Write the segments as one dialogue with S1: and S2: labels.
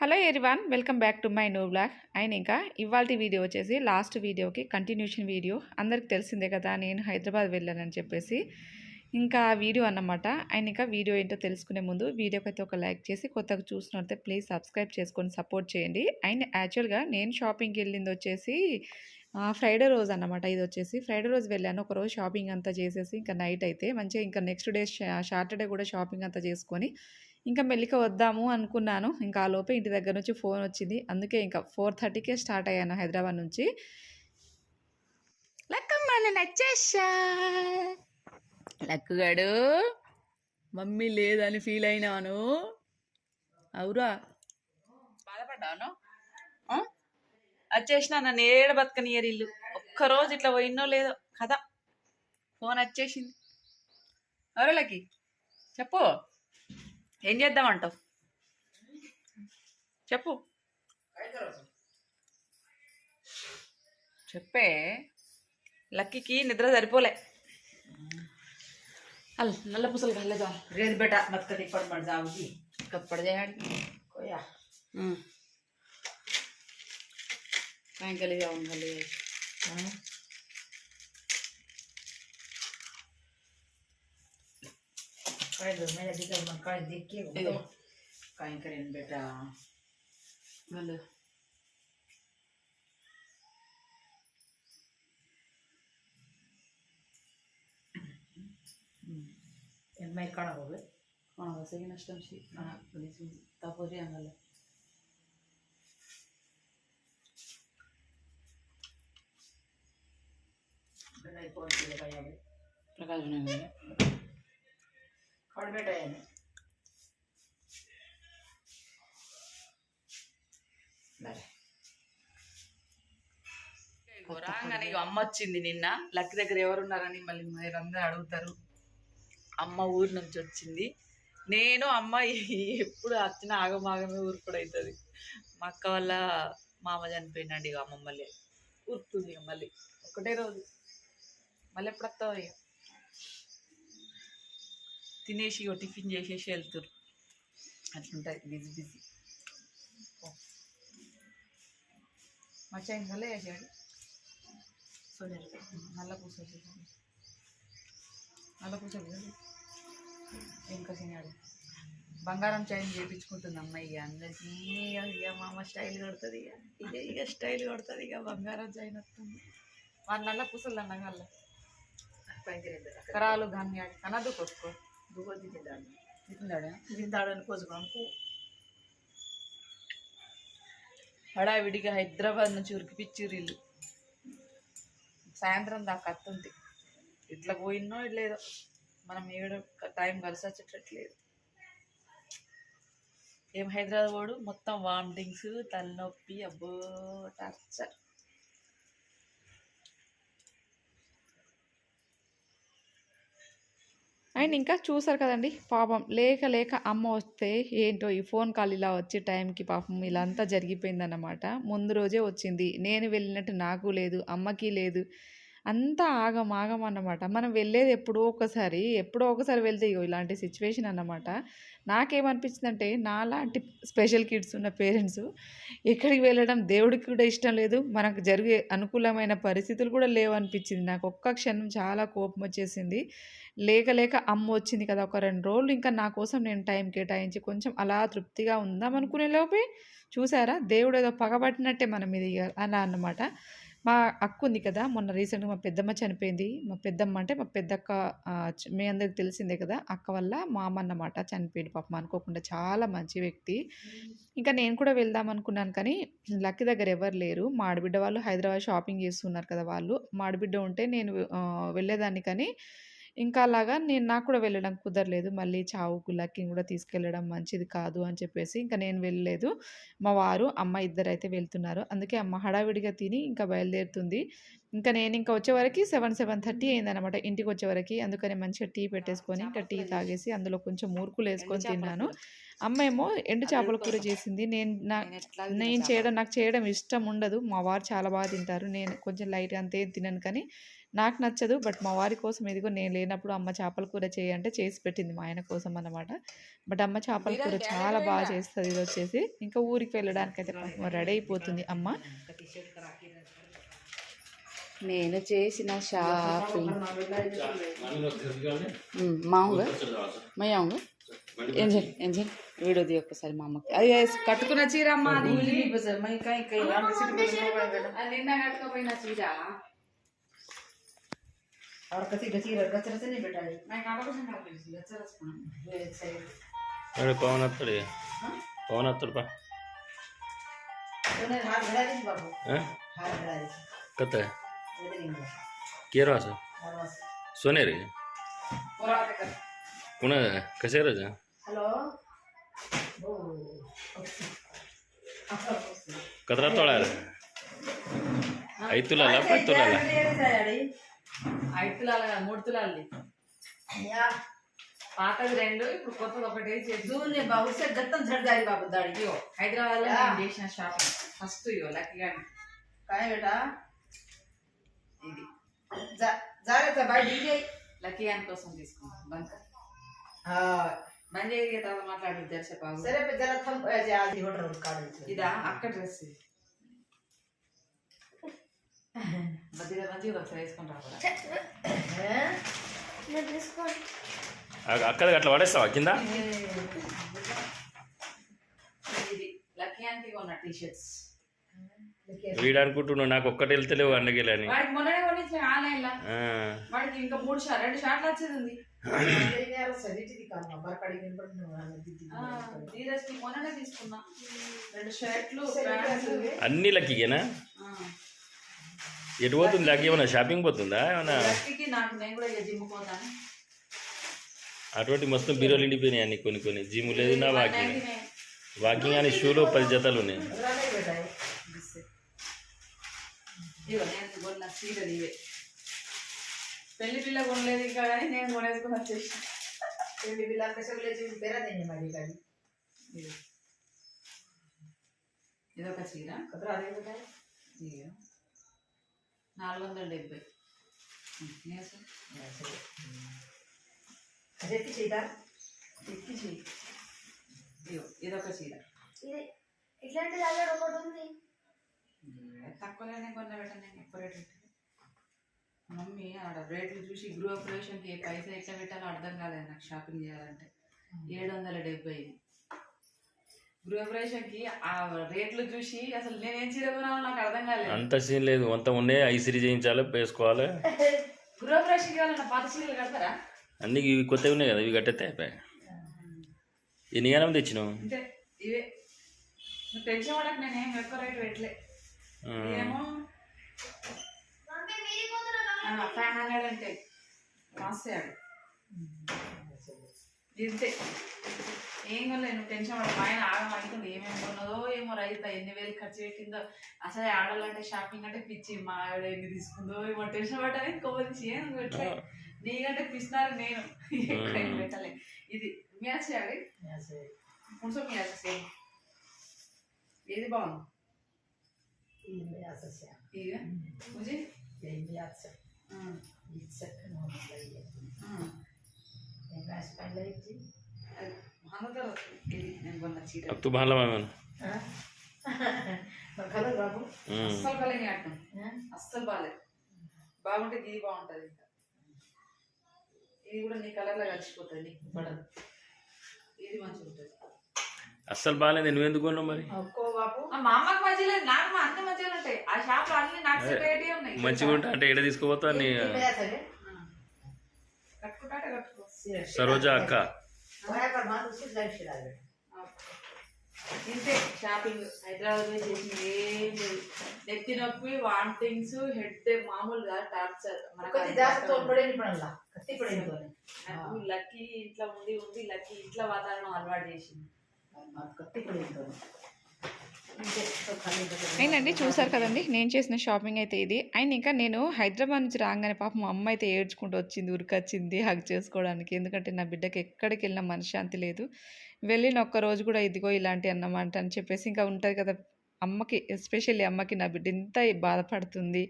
S1: Hello everyone welcome back to my new blog అయిన ఇంకా ఇవాళ వీడియో వచ్చేసి లాస్ట్ వీడియోకి కంటిన్యూషన్ వీడియో. అందరికి తెలిసిందే కదా నేను హైదరాబాద్ వెళ్ళానని చెప్పేసి. ఇంకా వీడియో అన్నమాట. అండ్ ఇంకా వీడియో ఏంటో తెలుసుకునే ముందు వీడియోకి అయితే ఒక లైక్ చేసి కొత్తగా చూసినట్టే ప్లీజ్ సబ్స్క్రైబ్ చేసుకొని సపోర్ట్ చేయండి. అండ్ యాక్చువల్గా నేను షాపింగ్కి వెళ్ళింది వచ్చేసి ఫ్రైడే రోజు అన్నమాట. ఇది వచ్చేసి ఫ్రైడే రోజు వెళ్ళాను. ఒకరోజు షాపింగ్ అంతా చేసేసి ఇంకా నైట్ అయితే మంచిగా ఇంకా నెక్స్ట్ డే సాటర్డే కూడా షాపింగ్ అంతా చేసుకొని ఇంకా మెల్లిక వద్దాము అనుకున్నాను. ఇంకా ఆ లోపే ఇంటి దగ్గర నుంచి ఫోన్ వచ్చింది. అందుకే ఇంకా ఫోర్ థర్టీకే స్టార్ట్ అయ్యాను హైదరాబాద్ నుంచి. లక్కమ్మ నేను వచ్చేసా లక్కుగాడు మమ్మీ లేదని ఫీల్ అయినాను. అవురా. బాధపడ్డాను? వచ్చేసిన నన్ను ఏడ బతకనియర్ ఇల్లు ఒక్కరోజు ఇట్లా పోయినో లేదో కదా. ఫోన్ వచ్చేసింది. ఎవరోళ్ళకి చెప్పు. ఏం చేద్దామంటావు? చెప్పు. చెప్పే. లక్కీకి నిద్ర సరిపోలే. నల్ల పుసలు కల్లేదా
S2: రేదు బేట మత్కటి ఇప్పటి
S1: మన జాబుకి కప్పుడు
S2: చేయాలి
S1: కోయా సాయంకాలం कळलं माझ्या
S2: डिझाईन मला काळी देख के हो. काय करेन बेटा। झालं आणि माई काळा
S1: हो गं. ಒಣಗಾಸಗಿ ನಷ್ಟಂಶಿ ತಪೋರಿ ಹಂಗಲ್ಲ
S2: बेटा एक और दिया भाई आगे
S1: प्रकाश
S2: बनाने పడిపెట్టాయని
S1: రాగానే అమ్మ వచ్చింది నిన్న. లక్కి దగ్గర ఎవరున్నారని మళ్ళీ మీరు అందరూ అడుగుతారు. అమ్మ ఊరి నుంచి వచ్చింది. నేను అమ్మ ఎప్పుడు వచ్చిన ఆగమాగమే ఊరుకుడవుతుంది మా అక్క వల్ల మామ చనిపోయినండి ఇక అమ్మ మళ్ళీ. ఊరుకుతుంది మళ్ళీ. ఒకటే రోజు. మళ్ళీ ఎప్పుడు వస్తావు ఇక తినేసి టిఫిన్ చేసేసి వెళ్తారు అట్లుంటాయి బిజీ బిజీ. మచ్చాయి మళ్ళీ వేసాడు
S2: సోలేరు
S1: నల్ల పూస నల్ల పూస ఇంకా తినాడు బంగారం చైన్ చేయించుకుంటుంది అమ్మాయి ఇక అందరికీ ఇక మామ స్టైల్ కొడుతుంది ఇక ఇక ఇక స్టైల్ కొడుతుంది ఇక బంగారం చైన్ వస్తుంది. వాళ్ళ నల్ల పూసలు
S2: అన్నగాళ్ళ
S1: కరాలు ధాన్యాలు కనదు కొట్టుకో.
S2: दुगो दी जिंदाड़
S1: తిన్నాడా
S2: जिंदाड़ को हमको
S1: హడావిడిగా హైదరాబాద్ నుంచి ఉరికిపిచ్చిర్రు ఇల్లు సాయంత్రం దాకా అత్తుంది ఇట్లా పోయినో లేదో మనం ఏడు టైం కలిసి వచ్చేటట్లేదు ఏం హైదరాబాద్ పోడు మొత్తం వామిటింగ్స్ తలనొప్పి అబ్బో టార్చర్ అండ్ ఇంకా చూసారు కదండి పాపం లేక లేక అమ్మ వస్తే ఏంటో ఈ ఫోన్ కాల్ ఇలా వచ్చే టైంకి పాపం ఇలా అంతా జరిగిపోయిందన్నమాట. ముందు రోజే వచ్చింది. నేను వెళ్ళినట్టు నాకు లేదు అమ్మకి లేదు. అంతా ఆగం ఆగం అన్నమాట. మనం వెళ్ళేది ఎప్పుడో ఒకసారి ఎప్పుడో ఒకసారి వెళ్తే ఇగో ఇలాంటి సిచ్యువేషన్ అన్నమాట. నాకేమనిపించిందంటే నాలాంటి స్పెషల్ కిడ్స్ ఉన్న పేరెంట్స్ ఎక్కడికి వెళ్ళడం దేవుడికి కూడా ఇష్టం లేదు. మనకు జరిగే అనుకూలమైన పరిస్థితులు కూడా లేవు అనిపించింది నాకు ఒక్క క్షణం చాలా కోపం వచ్చేసింది. లేక లేక అమ్మ వచ్చింది కదా ఒక రెండు రోజులు ఇంకా నా కోసం నేను టైం కేటాయించి కొంచెం అలా తృప్తిగా ఉందాం అనుకునే లోపే చూసారా? దేవుడు ఏదో పగబట్టినట్టే మన మీద అలా అన్నమాట. మా అక్క ఉంది కదా మొన్న రీసెంట్గా మా పెద్దమ్మ చనిపోయింది. మా పెద్దమ్మ అంటే మా పెద్దక్క మీ అందరికి తెలిసిందే కదా అక్క వల్ల మా అమ్మ అన్నమాట చనిపోయింది పాపం అనుకోకుండా చాలా మంచి వ్యక్తి. ఇంకా నేను కూడా వెళ్దాం అనుకున్నాను కానీ లక్కీ దగ్గర ఎవరు లేరు. మా ఆడబిడ్డ వాళ్ళు హైదరాబాద్ షాపింగ్ చేస్తున్నారు కదా వాళ్ళు. మా ఆడబిడ్డ ఉంటే నేను వెళ్ళేదాన్ని కానీ ఇంకా అలాగా నేను నాకు కూడా వెళ్ళడం కుదరలేదు. మళ్ళీ చావుకు లక్కీని కూడా తీసుకెళ్ళడం మంచిది కాదు అని చెప్పేసి ఇంకా నేను వెళ్ళలేదు. మా వారు అమ్మ ఇద్దరు అయితే వెళ్తున్నారు. అందుకే అమ్మ హడావిడిగా తిని ఇంకా బయలుదేరుతుంది. ఇంకా నేను ఇంకా వచ్చేవరకు సెవెన్ సెవెన్ థర్టీ అయిందనమాట ఇంటికి వచ్చేవరకు అందుకని మంచిగా టీ పెట్టేసుకొని ఇంకా టీ తాగేసి అందులో కొంచెం మూర్కులు వేసుకొని తిన్నాను. అమ్మ ఏమో ఎండు చేపల కూర చేసింది. నేను నా నేను చేయడం నాకు చేయడం ఇష్టం ఉండదు. మా వారు చాలా బాగా తింటారు. నేను కొంచెం లైట్గా అంతే తినను కానీ
S3: నాకు నచ్చదు. బట్ మా వారి కోసం ఇదిగో నేను లేనప్పుడు అమ్మ చేపల కూర చేయి అంటే చేసి పెట్టింది మా ఆయన కోసం అన్నమాట. బట్ అమ్మ చేపల కూర చాలా బాగా చేస్తుంది ఇది వచ్చేసి. ఇంకా ఊరికి వెళ్ళడానికి అయితే రెడీ అయిపోతుంది అమ్మ. నేను చేసిన షాపింగ్. మామూలుగా మయ్యాంగు ఏం చేయండి ఏం చేయండి వీడియో ది ఒక్కసారి మా అమ్మకి. అది కట్టుకున్న చీర అమ్మ నిన్న కట్టుకోపోయిన చీర.
S2: और कभी गची रह गचर से नहीं बैठा है?
S3: मैं काका को संभाल
S2: ले रही
S4: हूँ गचर से वो अच्छा है। अरे पवन है हाँ? पा
S2: तूने हाथ घड़ा दी बाबू।
S4: हैं?
S2: हाथ घड़ा दी।
S4: कत? है। केरा से?
S2: हाँ,
S4: सुने रे
S3: और आते
S4: कर। कौन है? कैसे रह
S2: जा? हेलो?
S4: कतरा तोड़ा रे हाँ। आई तुला लपट तोड़ा ला?
S3: ले ఐదు తులాలు కాదు మూడు తులాలు పాతది రెండు ఇప్పుడు కొత్తది ఒకటి చేసి
S2: బహుశా
S3: గతం జడదారి బాబు
S2: దాడి
S3: హైదరాబాద్లో చేసిన షాపింగ్. ఫస్ట్ ఇయో లక్కీగా
S2: కాయ బేటా
S3: ఇది.
S2: జాగ్రత్త బయట డీజే
S3: లక్కీ గాని కోసం తీసుకున్నాం బంక్. బంద్ చేయ తర్వాత మాట్లాడి
S2: దర్శపాగు సరే
S3: ఇది అక్క డ్రెస్
S4: అక్కడ అట్లా పడేస్తావా కింద వీడు అనుకుంటున్నావు నాకు ఒక్కటి వెళ్తలేవు
S3: అన్నగిలని మొన్ననే ఇంకా మూడు రెండు వచ్చేది
S4: అన్ని
S3: లక్కీగేనా
S4: ఎటు పోతుంది? లేక ఏమైనా షాపింగ్ పోతుందా?
S3: ఏమైనా
S4: అటువంటి మొత్తం బీరోలు నిండిపోయినాయి అన్ని కొన్ని కొన్ని. జిమ్ లేదు నా. వాకింగ్ వాకింగ్ అని షూలో పది జతలు ఉన్నాయి.
S3: పెళ్ళి పిల్ల కొనలేదు నేను కొనేసుకుని వచ్చేసి
S2: పెళ్ళి పిల్ల
S3: మరి ఇదొక చీర. నాలుగు వందల డెబ్బై
S2: అదెత్తి చీర.
S3: ఎత్తి చీర. ఇదొక చీర.
S5: ఇట్లాంటి దగ్గర ఒకటి ఉంది.
S3: తక్కువలోనే కొన్న పెట్టండి ఎక్కువ రేట్ మమ్మీ ఆడ రేట్లు చూసి గృహప్రవేశంకి ఏ పైసలు ఎట్లా పెట్టాలో అర్థం కాలేదు నాకు షాపింగ్ చేయాలంటే. ఏడు వందల డెబ్బై గృహ ప్రవేశంకి ఆ రేట్లు చూసి అసలు నేనేం చీర కొనాలో నాకు అర్థం కాలేదు.
S4: అంత సీన్ లేదు. అంత ఉన్నాయి. ఐసిరి చేయించాలి వేసుకోవాలి.
S3: గృహ ప్రవేశంకి వాళ్ళ పాత చీరలు కడతారా?
S4: అన్ని ఇవి కొత్తవి ఉన్నాయి కదా ఇవి కట్టేస్తే అయిపోయాయి. ఎన్ని గణం తెచ్చినావు?
S3: అంటే ఇవే. నువ్వు టెన్షన్ పడక నేనేం ఎక్కువ రేట్ పెట్టలే. ఏమో ఫైవ్ హండ్రెడ్ అంటే మస్తే ఇంతే ఏం కొనలేదు టెన్షన్ పడదు ఆయన ఆగం అవుతుంది ఏమేమి కొన్నదో ఏమో రైతా ఎన్ని వేలు ఖర్చు పెట్టిందో. అసలు ఆడాలంటే షాపింగ్ అంటే పిచ్చి. మా ఆవిడ ఎన్ని తీసుకుందో ఏమో టెన్షన్ పడాలి కోరించి ఏం పెట్టలే. నీకంటే పిచ్చినారు నేను. ఎక్కువ పెట్టలే. ఇది మ్యాచ్
S2: అవి
S3: పుడుసో మ్యాచ్ సేమ్ ఏది బాగుంది? ఇక ముజీ
S2: మ్యాచ్ ఇచ్చక్క से ये से नो लगी ये मैं स्पाइन लगी थी
S3: అందరూ ఇది నేను కొన్న చీర
S4: अब तू भाला मामन
S2: हां खबर बाबू
S3: అస్సలు బాగాలేదు ఆడటం
S2: हैं
S3: అస్సలు బాగాలేదు బాగుంటే ఇది బాగుంటుంది ఇంకా ఇది కూడా నీ కలర్లో కలిసిపోతుంది నీకు పడదు ఇది మంచిగా ఉంటుంది
S4: అస్సలు బాగాలేదు నువ్వెందుకు కొన్నావు మరి
S2: आपको बाबू
S3: ఆ మా అమ్మకి మంచిగా లేదు నాకు మా అన్ని మంచిగా ఉంటాయి ఆ షాప్లో అన్ని నాకు సెట్ అయ్యేటివి ఉన్నాయి
S4: మంచిగా ఉంటా అంటే ఎక్కడ తీసుకుపోతావు నీ
S2: ये मेरा से
S3: ఆ. కట్టుకుంటా అంటే కట్టుకో
S4: సరోజా అక్క.
S3: ఇంతే షాపింగ్. హైదరాబాద్లో చేసింది ఏం లేదు. నెత్తి నొప్పి వాంటింగ్స్ హెడ్ మామూలుగా టార్చర్. నాకు లక్కీ ఇంట్లో ఉండి ఉండి లక్కీ ఇంట్లో వాతావరణం అలవాటు చేసింది.
S2: కత్తిపడి
S3: నేనండి చూసారు కదండి? నేను చేసిన షాపింగ్ అయితే ఇది. అండ్ ఇంకా నేను హైదరాబాద్ నుంచి రాగానే పాప మా అమ్మ అయితే ఏడ్చుకుంటూ వచ్చింది ఉరికొచ్చింది హగ్ చేసుకోవడానికి. ఎందుకంటే నా బిడ్డకి ఎక్కడికి వెళ్ళిన మనశ్శాంతి లేదు. వెళ్ళిన ఒక్క రోజు కూడా ఇదిగో ఇలాంటి అన్నమాట అని చెప్పేసి ఇంకా ఉంటుంది కదా
S1: అమ్మకి ఎస్పెషల్లీ అమ్మకి నా బిడ్డ ఎంత బాధపడుతుంది.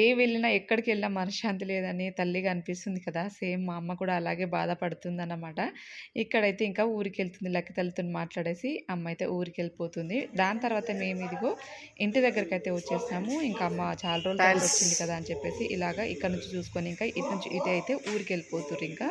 S1: ఏ వెళ్ళినా ఎక్కడికి వెళ్ళినా మనశ్శాంతి లేదని తల్లిగా అనిపిస్తుంది కదా. సేమ్ మా అమ్మ కూడా అలాగే బాధపడుతుంది అన్నమాట ఇక్కడైతే ఇంకా ఊరికి వెళ్తుంది లక్కి తల్లితో మాట్లాడేసి అమ్మ అయితే ఊరికి వెళ్ళిపోతుంది దాని తర్వాత మేము ఇదిగో ఇంటి దగ్గరికి అయితే వచ్చేసాము ఇంకా అమ్మ చాలా రోజులు వచ్చింది కదా అని చెప్పేసి ఇలాగా ఇక్కడ నుంచి చూసుకొని ఇంకా ఇటు నుంచి ఇటు అయితే ఊరికి వెళ్ళిపోతుర్రు ఇంకా.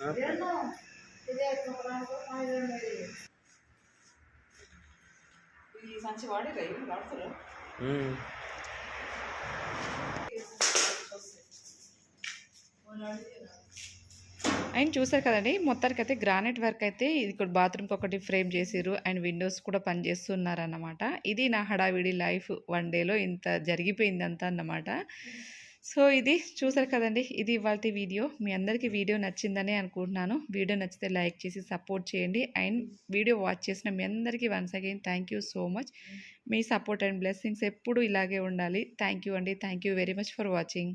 S4: ఆయన
S1: అండ్ చూసారు కదండి మొత్తానికి అయితే గ్రానైట్ వర్క్ అయితే ఇక్కడ బాత్రూమ్కి ఒకటి ఫ్రేమ్ చేసిరు అండ్ విండోస్ కూడా పనిచేస్తున్నారు అన్నమాట ఇది నా హడావిడి లైఫ్ వన్ డేలో ఇంత జరిగిపోయిందంతా అన్నమాట. సో ఇది చూసారు కదండి ఇది ఇవాళ వీడియో. మీ అందరికీ వీడియో నచ్చిందనే అనుకుంటున్నాను. వీడియో నచ్చితే లైక్ చేసి సపోర్ట్ చేయండి. అండ్ వీడియో వాచ్ చేసిన మీ అందరికీ once again thank you so much. Me support and blessings ఎప్పుడు ఇలాగే ఉండాలి. థ్యాంక్ యూ అండి. Thank you very much for watching.